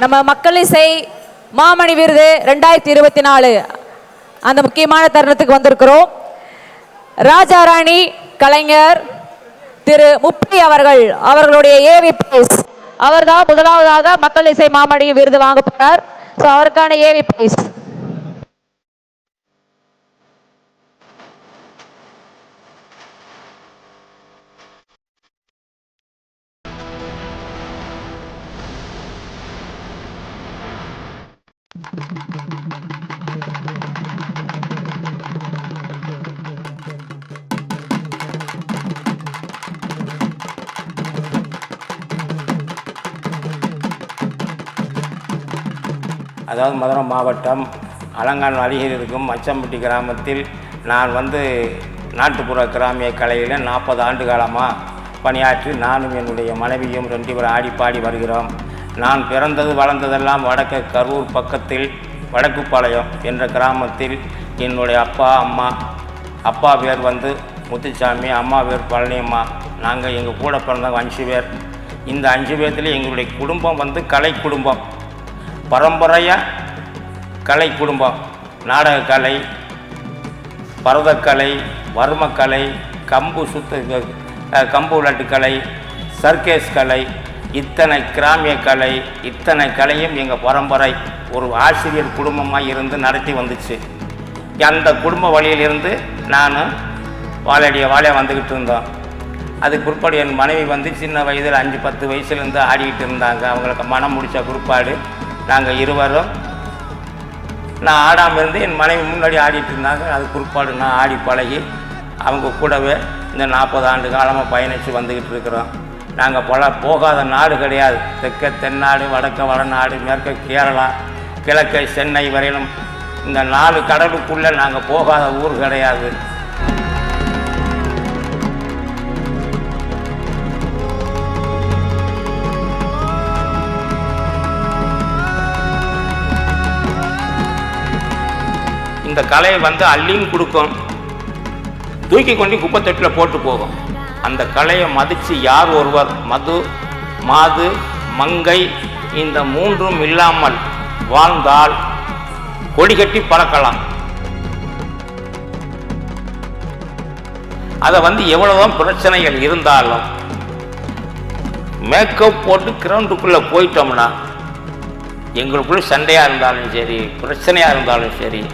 நம்ம மக்கள் இசை மாமணி விருது ரெண்டாயிரத்தி இருபத்தி நாலு. அந்த முக்கியமான தருணத்துக்கு வந்திருக்கிறோம். ராஜாராணி கலைஞர் திரு முப்பி அவர்கள் அவர்களுடைய ஏவி பிரைஸ் அவர்தான் முதலாவதாக மக்கள் இசை மாமணி விருது வாங்க போறார். ஸோ அவருக்கான ஏவி பிரைஸ் அதாவது மதுரை மாவட்டம் அலங்கான் அருகில் இருக்கும் மச்சம்பட்டி கிராமத்தில் நான் வந்து நாட்டுப்புற கிராமிய கலையில் நாற்பது ஆண்டு காலமாக பணியாற்றி நானும் என்னுடைய மனைவியும் ரெண்டு பேரும் ஆடி பாடி வருகிறோம். நான் பிறந்தது வளர்ந்ததெல்லாம் வடக்கு கரூர் பக்கத்தில் வடக்குப்பாளையம் என்ற கிராமத்தில் என்னுடைய அப்பா அம்மா அப்பா பேர் வந்து முத்துச்சாமி அம்மா பேர் பழனியம்மா. நாங்கள் எங்கள் கூட பிறந்தவங்க அஞ்சு பேர். இந்த அஞ்சு பேர்த்துலேயும் எங்களுடைய குடும்பம் வந்து கலை குடும்பம் பரம்பரையாக கலை குடும்பம் நாடகக்கலை பரதக்கலை வர்மக்கலை கம்பு சுத்த கம்பு விளாட்டுக்கலை சர்க்கேஸ் கலை இத்தனை கிராமிய கலை இத்தனை கலையும் எங்கள் பரம்பரை ஒரு ஆசிரியர் குடும்பமாக இருந்து நடத்தி வந்துச்சு. அந்த குடும்ப வழியிலிருந்து நான் வாழையடிய வாழைய வந்துக்கிட்டு இருந்தோம். அதுக்கு பிற்பாடு என் மனைவி வந்து சின்ன வயதில் அஞ்சு பத்து வயசுலேருந்து ஆடிக்கிட்டு இருந்தாங்க. அவங்களுக்கு மனம் முடித்த பிற்பாடு நாங்கள் இருவரும் நான் ஆடாமல் இருந்து என் மனைவி முன்னாடி ஆடிட்டு இருந்தாங்க. அது குறிப்பாடு நான் ஆடி பழகி அவங்க கூடவே இந்த நாற்பது ஆண்டு காலமாக பயணித்து வந்துக்கிட்டு இருக்கிறோம். நாங்கள் பல போகாத நாடு கிடையாது. தெற்க தென்னாடு வடக்க வடநாடு மேற்க கேரளா கிழக்க சென்னை வரையிலும் இந்த நாலு கடலுக்குள்ளே நாங்கள் போகாத ஊர் கிடையாது. இந்த கலையை வந்து அள்ளின்னு கொடுக்கும். தூக்கி கொண்டு குப்பத்தொட்டில் போட்டு போகும். அந்த கலையை மதித்து யார் ஒருவர்? மது மாது மங்கை இந்த மூன்றும் இல்லாமல் வாழ்ந்தால் கொடி கட்டி பறக்கலாம். அதை வந்து எவ்வளவுதான் பிரச்சனைகள் இருந்தாலும் மேக்கப் போட்டு கிரவுண்டுக்குள்ளே போயிட்டோம்னா எங்களுக்குள்ள சண்டையாக இருந்தாலும் சரி பிரச்சனையாக இருந்தாலும் சரி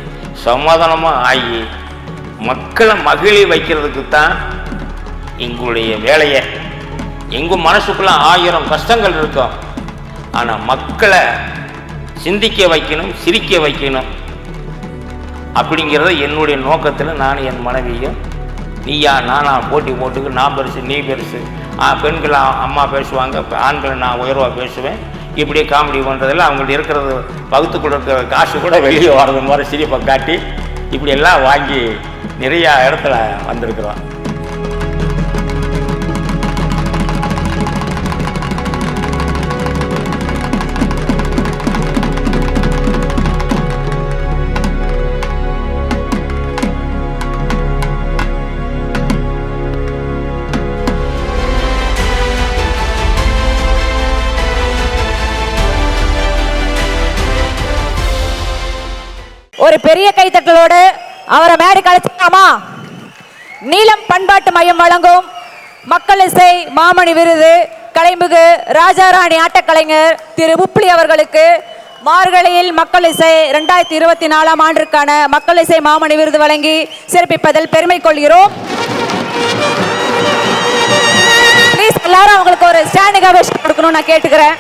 சமாதானமாக ஆகி மக்களை மகிழி வைக்கிறதுக்கு தான் எங்களுடைய வேலையை. எங்கள் மனசுக்குள்ள ஆயிரம் கஷ்டங்கள் இருக்கும் ஆனால் மக்களை சிந்திக்க வைக்கணும் சிரிக்க வைக்கணும். அப்படிங்கிறத என்னுடைய நோக்கத்தில் நான் என் மனைவியும் நீயா நானா போட்டி போட்டுக்கு நான் பெருசு நீ பெருசு. பெண்களை அம்மா பேசுவாங்க ஆண்களை நான் உயர்வாக பேசுவேன். இப்படியே காமெடி பண்ணுறதில் அவங்கள்ட்ட இருக்கிறது பகுத்துக்குள்ள இருக்கிற காசு கூட வெளியே வர்றது மாதிரி சிரிப்பை காட்டி இப்படியெல்லாம் வாங்கி நிறையா இடத்துல வந்திருக்கிறோம். ஒரு பெரிய கைத்தட்டலோடு அவரை மேடை அழைச்சிக்கலாமா நீலம் பண்பாட்டு மையம் வழங்கும் மக்கள் இசை மாமணி விருது கலைமிகு ராஜாராணி ஆட்டக்கலைஞர் திரு உப்ளி அவர்களுக்கு மார்கழியில் மக்கள் இசை ரெண்டாயிரத்தி இருபத்தி நாலாம் ஆண்டிற்கான மக்கள் இசை மாமணி விருது வழங்கி சிறப்பிப்பதில் பெருமை கொள்கிறோம். ப்ளீஸ் எல்லாரும் அவங்களுக்கு ஒரு ஸ்டாண்டிங் அவேஷன் கொடுக்கணும்னு நான் கேட்டுக்கிறேன்.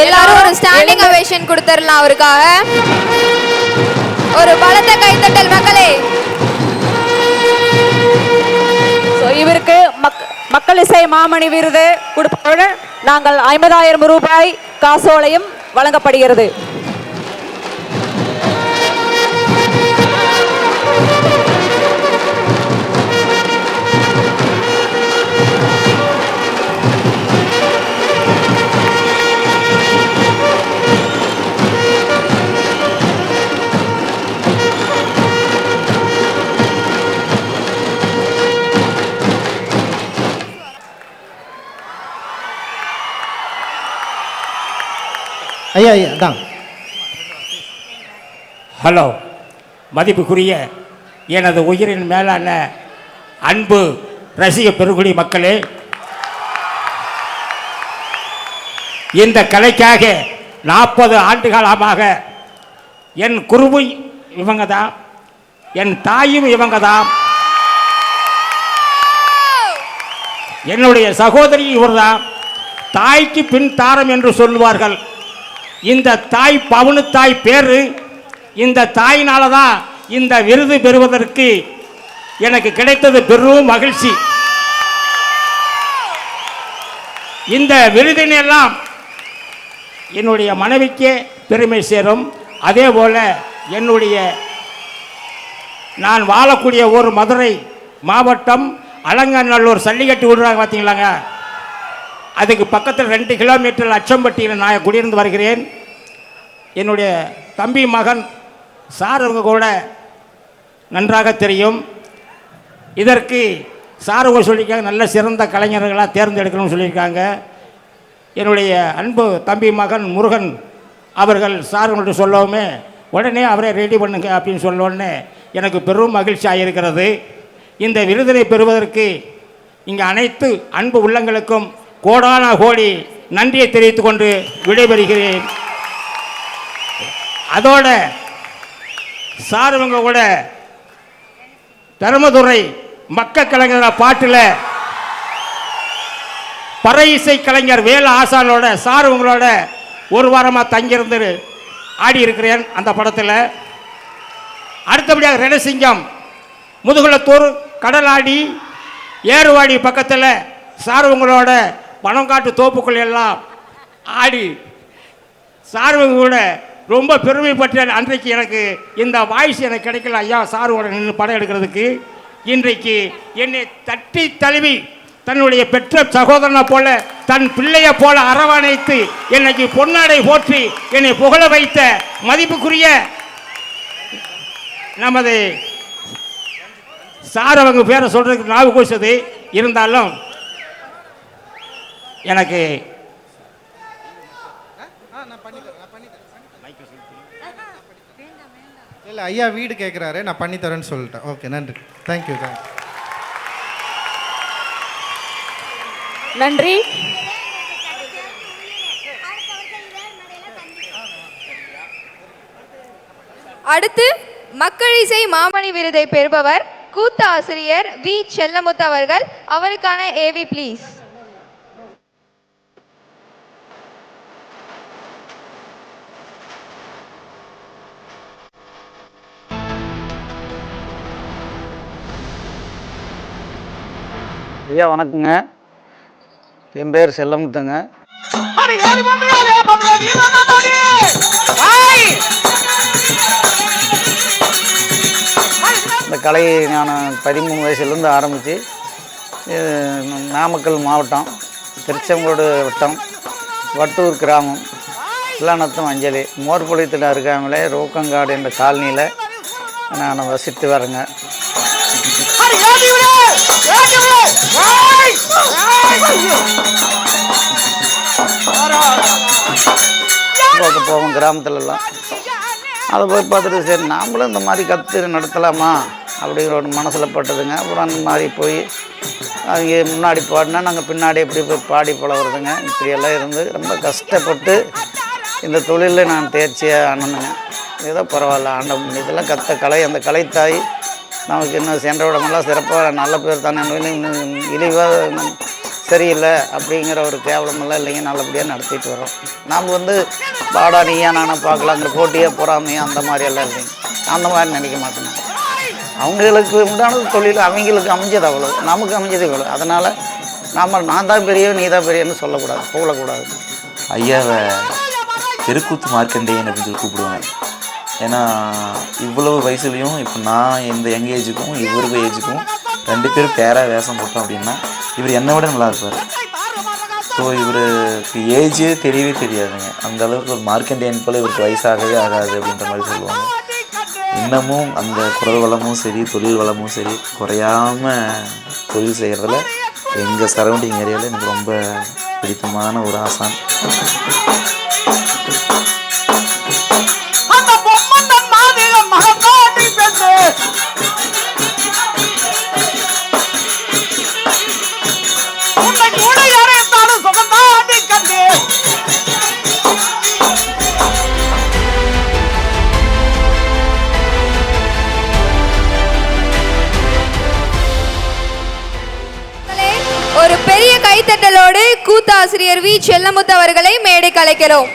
எல்லாரும் ஒரு ஸ்டாண்டிங் அவேஷன் கொடுத்துடலாம் அவருக்காக. ஒரு பலத்த கைத்தட்டல் மக்களே. இவருக்கு மக் மக்கள் இசை மாமணி விருது கொடுப்பதுடன் நாங்கள் ஐம்பதாயிரம் ரூபாய் காசோலையும் வழங்கப்படுகிறது. ஹலோ மதிப்புக்குரிய எனது உயிரின் மேலான அன்பு ரசிக பெருகுடி மக்களே இந்த கலைக்காக நாற்பது ஆண்டு காலமாக என் குருவும் இவங்க தான் என் தாயும் இவங்க தான் என்னுடைய சகோதரி இவர்தான் தாய்க்கு பின் தாரம் என்று சொல்லுவார்கள். இந்த தாய் பவுனு தாய் பேரு இந்த தாயினால தான் இந்த விருது பெறுவதற்கு எனக்கு கிடைத்தது பெரும் மகிழ்ச்சி. இந்த விருதினெல்லாம் என்னுடைய மனைவிக்கே பெருமை சேரும். அதே போல என்னுடைய நான் வாழக்கூடிய ஒரு மதுரை மாவட்டம் அலங்காநல்லூர் சல்லிக்கட்டு விடுறாங்க பார்த்தீங்களாங்க? அதுக்கு பக்கத்தில் ரெண்டு கிலோமீட்டர் அச்சம்பட்டியில் நான் குடியிருந்து வருகிறேன். என்னுடைய தம்பி மகன் சார் அவங்க கூட நன்றாக தெரியும். இதற்கு சார் அவங்க சொல்லியிருக்காங்க நல்ல சிறந்த கலைஞர்களாக தேர்ந்தெடுக்கணும்னு சொல்லியிருக்காங்க. என்னுடைய அன்பு தம்பி மகன் முருகன் அவர்கள் சார் உங்கள்கிட்ட சொல்லவுமே உடனே அவரை ரெடி பண்ணுங்க அப்படின்னு சொல்ல உடனே எனக்கு பெரும் மகிழ்ச்சியாக இருக்கிறது. இந்த விருதினை பெறுவதற்கு இங்கே அனைத்து அன்பு உள்ளங்களுக்கும் கோடான கோடி நன்றியை தெரிவித்துக்கொண்டு விடைபெறுகிறேன். அதோட சார் இவங்க கூட தருமதுரை மக்க கலைஞர் பாட்டில் பறை இசை கலைஞர் வேல ஆசானோட சார் உங்களோட ஒரு வாரமாக தங்கியிருந்து ஆடி இருக்கிறேன் அந்த படத்தில். அடுத்தபடியாக ரணசிங்கம் முதுகுளத்தூர் கடலாடி ஏறுவாடி பக்கத்தில் சார் உங்களோட பணங்காட்டு தோப்புக்குள் எல்லாம் ஆடி சார்வங்க கூட ரொம்ப பெருமைப்பட்டேன். அன்றைக்கு எனக்கு இந்த வாய்ஸ் எனக்கு கிடைக்கல. ஐயா சாரோட நின்று படம் எடுக்கிறதுக்கு. இன்றைக்கு என்னை தட்டி தழுவி தன்னுடைய பெற்ற சகோதரனை போல தன் பிள்ளையை போல அரவணைத்து என்னைக்கு பொன்னாடை போற்றி என்னை புகழ வைத்த மதிப்புக்குரிய நமது சார் அவங்க பேரை சொல்றதுக்கு நாவு கூசது இருந்தாலும் எனக்கு இல்லை ஐயா வீடு கேட்குறாரு நான் பண்ணி தரேன்னு சொல்லிட்டேன். ஓகே நன்றி. தேங்க்யூ தேங்க்யூ நன்றி. அடுத்து மக்கள் இசை மாமணி விருதை பெறுபவர் கூத்த ஆசிரியர் வி. செல்லமுத்து அவர்கள். அவருக்கான ஏவி ப்ளீஸ் ஐயா வணக்கங்க. என் பேர் செல்லமுத்துங்க. இந்த கலையை நான் பதிமூணு வயசுலேருந்து ஆரம்பித்து நாமக்கல் மாவட்டம் திருச்செங்கோடு வட்டம் வட்டூர் கிராமம் இல்லாநத்தம் அஞ்சலி. மோர்பொழியத்தில் இருக்காமலே ரோக்கங்காடு என்ற காலனியில் நான் வசித்து வரேங்க. பார்க்க போவோம் கிராமத்துலலாம். அதை போய் பார்த்துட்டு சரி நாமளும் இந்த மாதிரி கற்று நடத்தலாமா? அப்படிங்கிற ஒரு மனசில் பட்டதுங்க. அப்புறம் அந்த மாதிரி போய் அவங்க முன்னாடி பாடினா நாங்கள் பின்னாடி எப்படி போய் பாடி பழகுறதுங்க. இப்படியெல்லாம் இருந்து ரொம்ப கஷ்டப்பட்டு இந்த தொழிலில் நான் தேர்ச்சியாக ஆனனுங்க. ஏதோ பரவாயில்ல ஆண்ட இதெல்லாம் கற்ற கலை அந்த கலைத்தாய் நமக்கு இன்னும் சென்ற விடமெல்லாம் சிறப்பாக நல்ல பேர் தானே. இன்னும் இழிவாக சரியில்லை அப்படிங்கிற ஒரு கேவலமெல்லாம் இல்லைங்க. நல்லபடியாக நடத்திட்டு வரோம். நாம் வந்து பாடா நீயா நானா பார்க்கலாங்கிற போட்டியாக பொறாமையா அந்த மாதிரியெல்லாம் இல்லைங்க. அந்த மாதிரி நினைக்க மாட்டேங்க. அவங்களுக்கு உண்டான தொழில் அவங்களுக்கு அமைஞ்சது அவ்வளோ நமக்கு அமைஞ்சது இவ்வளோ அதனால் நாம் நான் தான் பெரியவன் நீ தான் பெரியன்னு சொல்லக்கூடாது போகக்கூடாது. ஐயாவை தெருக்கூத்து மார்க்கண்டேயன் அப்படின்னு சொல்லி கூப்பிடுவாங்க. ஏன்னா இவ்வளவு வயசுலேயும் இப்போ நான் இந்த யங் ஏஜுக்கும் இவருக்கு ஏஜுக்கும் ரெண்டு பேரும் பேராக வேஷம் போட்டோம் அப்படின்னா இவர் என்னை விட நல்லா இருப்பார். ஸோ இவருக்கு ஏஜே தெரியவே தெரியாதுங்க. அந்த அளவுக்கு ஒரு மார்க்கண்டியன் போல் இவருக்கு வயசாகவே ஆகாது அப்படின்ற மாதிரி சொல்லுவாங்க. இன்னமும் அந்த குரல் வளமும் சரி தொழில் வளமும் சரி குறையாம தொழில் செய்கிறதுல எங்கள் சரௌண்டிங் ஏரியாவில் எனக்கு ரொம்ப பிடித்தமான ஒரு ஆசான். ஒரு பெரிய கைத்தட்டலோடு கூத்தாசிரியர் வி. செல்லமுத்து அவர்களை மேடை கலைக்கிறோம்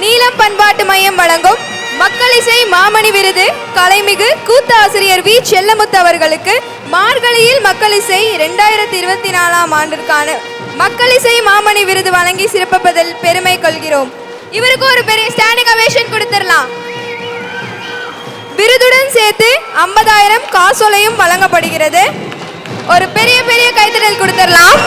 நீலம் பண்பாட்டு மையம் வழங்கும் மக்களிசை மாமணி விருது கலைமிகு கூத்தாசிரியர் வி. செல்லமுத்து அவர்களுக்கு மார்கழியில் மக்களிசை இரண்டாயிரத்தி இருபத்தி நாலாம் ஆண்டிற்கான மக்களிசை மாமணி விருது வழங்கி சிறப்பிப்பதில் பெருமை கொள்கிறோம். இவருக்கு ஒரு பெரிய ஸ்டாண்டிங் அவேஷன் கொடுத்துடலாம். விருதுடன் சேர்த்து ஐம்பதாயிரம் காசோலையும் வழங்கப்படுகிறது. ஒரு பெரிய பெரிய கைத்தடல் கொடுத்துடலாம்.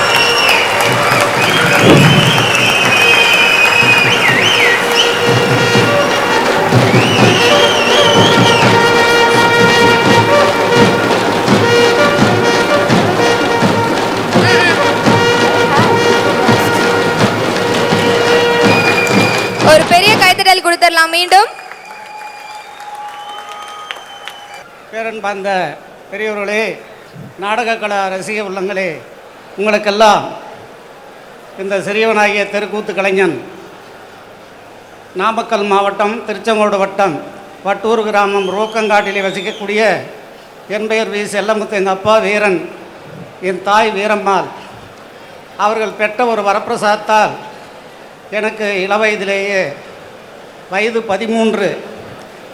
கொடுத்துடலாம் மீண்டும். பேரன்பார்ந்த பெரியவர்களே நாடக கலா ரசிக உள்ளங்களே உங்களுக்கெல்லாம் இந்த சிறியவனாகிய தெருக்கூத்து கலைஞன் நாமக்கல் மாவட்டம் திருச்செங்கோடு வட்டம் வட்டூர் கிராமம் ரோக்கங்காட்டிலே வசிக்கக்கூடிய என் பெயர் வி. செல்லமுத்து எங்கள் அப்பா வீரன் என் தாய் வீரம்மாள். அவர்கள் பெற்ற ஒரு வரப்பிரசாதத்தால் எனக்கு இளவயதிலேயே வயது பதிமூன்று.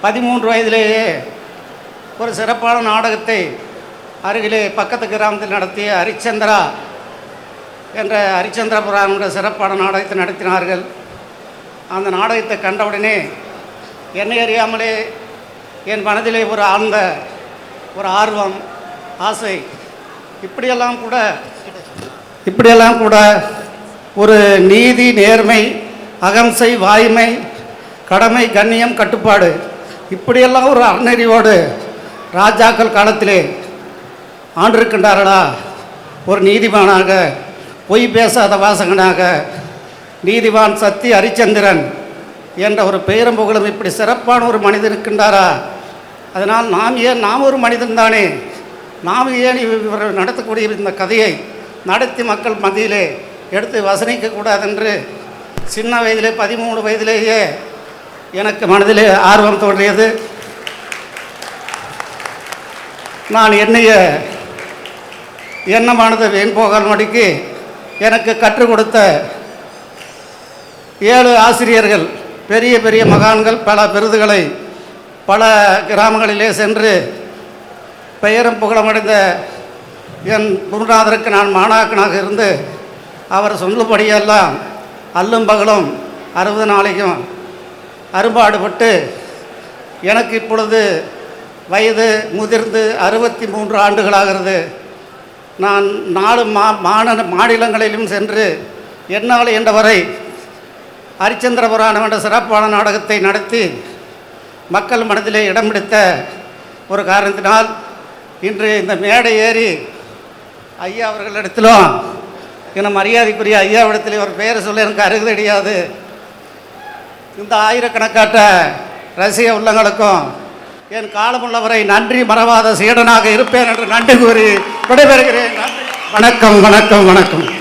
பதிமூன்று வயதிலேயே ஒரு சிறப்பான நாடகத்தை அருகிலே பக்கத்து கிராமத்தில் நடத்திய ஹரிச்சந்திரா என்ற ஹரிச்சந்திரபுரம் என்ற சிறப்பான நாடகத்தை நடத்தினார்கள். அந்த நாடகத்தை கண்டவுடனே என்னை அறியாமலே என் மனதிலே ஒரு ஆழ்ந்த ஒரு ஆர்வம் ஆசை. இப்படியெல்லாம் கூட இப்படியெல்லாம் கூட ஒரு நீதி நேர்மை அகம்சை வாய்மை கடமை கண்ணியம் கட்டுப்பாடு. இப்படியெல்லாம் ஒரு அறநெறியோடு ராஜாக்கள் காலத்திலே ஆண்டிருக்கின்றார்களா? ஒரு நீதிமானாக பொய் பேசாத வாசகனாக நீதிவான் சத்தி ஹரிச்சந்திரன் என்ற ஒரு பெயரும் புகழும் இப்படி சிறப்பான ஒரு மனிதன் இருக்கின்றாரா? அதனால் நாம் ஏன் நாம் ஒரு மனிதன் தானே? நாம் ஏன் இவர் நடத்தக்கூடிய இந்த கதையை நடத்தி மக்கள் மத்தியிலே எடுத்து வசனிக்க கூடாதென்று சின்ன வயதிலே பதிமூணு வயதிலேயே எனக்கு மனதிலே ஆர்வம் தோன்றியது. நான் என்னைய எண்ணமானது வீண் போகல் மடிக்கு எனக்கு கற்றுக் கொடுத்த ஏழு ஆசிரியர்கள் பெரிய பெரிய மகான்கள் பல விருதுகளை பல கிராமங்களிலே சென்று பெயரும் புகழமடைந்த என் குருநாதருக்கு நான் மாணாக்கனாக இருந்து அவர் சொல்லும்படியெல்லாம் அல்லும் பகலும் அறுபது நாளைக்கும் அரும்பாடுபட்டு எனக்கு இப்பொழுது வயது முதிர்ந்து அறுபத்தி மூன்று ஆண்டுகளாகிறது. நான் நாலு மா மாநில மாநிலங்களிலும் சென்று என்னால் என்றவரை ஹரிச்சந்திர புராணம் என்ற சிறப்பான நாடகத்தை நடத்தி மக்கள் மனதிலே இடம் பிடித்த ஒரு காரணத்தினால் இன்று இந்த மேடை ஏறி ஐயா அவர்களிடத்திலும் என மரியாதைக்குரிய ஐயாவிடத்திலே ஒரு பெயரை சொல்ல எனக்கு அருகதடியாது இந்த ஆயிரக்கணக்காட்ட ரசிக உள்ளங்களுக்கும் என் காலமுள்ளவரை நன்றி மறவாத சீடனாக இருப்பேன் என்று நன்றி கூறி விடைபெறுகிறேன். வணக்கம் வணக்கம் வணக்கம்.